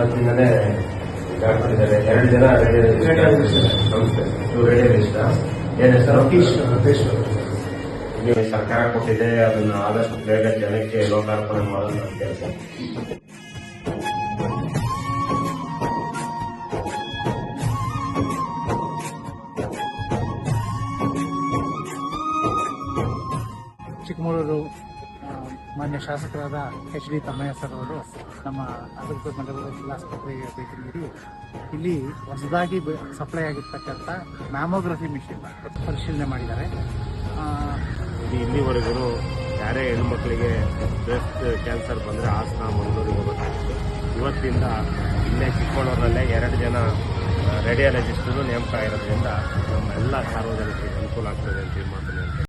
Start ಮಾಡಿದ್ದಾರೆ ಎರಡು ಜನ ರೇಡಿಯೋ ಸಂಸ್ಥೆ ಇವು ರೇಡಿಯೋ ಇಷ್ಟ? ಏನ್ ಹೆಸರು? ನೀವು ಸರ್ಕಾರ ಕೊಟ್ಟಿದೆ ಅದನ್ನು ಆದಷ್ಟು ಬೇಗ ಜನಕ್ಕೆ ಲೋಕಾರ್ಪಣೆ ಮಾಡೋದು ಕೆಲಸ. ಚಿಕ್ಕಮಗಳೂರು ಮಾನ್ಯ ಶಾಸಕರಾದ ಎಚ್ ಡಿ ತಮ್ಮಯ್ಯ ಸರ್ ಅವರು ನಮ್ಮ ಅಗ್ರಿಕಲ್ಚರ್ ಮಂಡಲದ ಜಿಲ್ಲಾಸ್ಪತ್ರೆಗೆ ಭೇಟಿ ನೀಡಿ, ಇಲ್ಲಿ ಹೊಸದಾಗಿ ಸಪ್ಲೈ ಆಗಿರ್ತಕ್ಕಂಥ ಮ್ಯಾಮೋಗ್ರಫಿ ಮಿಷಿನ್ ಪರಿಶೀಲನೆ ಮಾಡಿದ್ದಾರೆ. ಇಲ್ಲಿವರೆಗೂ ಯಾರೇ ಹೆಣ್ಮಕ್ಳಿಗೆ ಬ್ರೆಸ್ಟ್ ಕ್ಯಾನ್ಸರ್ ಬಂದರೆ ಹಾಸನ, ಮಂಗಳೂರಿಗೆ ಹೋಗಬೇಕಾಗಿತ್ತು. ಇವತ್ತಿಂದ ಇಲ್ಲೇ ಚಿಕ್ಕಮಗಳೂರಲ್ಲೇ ಎರಡು ಜನ ರೇಡಿಯಾಲಜಿಸ್ಟರು ನೇಮಕ ಇರೋದ್ರಿಂದ ನಮ್ಮ ಎಲ್ಲ ಸಾರ್ವಜನಿಕರಿಗೆ ಅನುಕೂಲ ಆಗ್ತದೆ ಅಂತ ಹೇಳ್ತೀನಿ.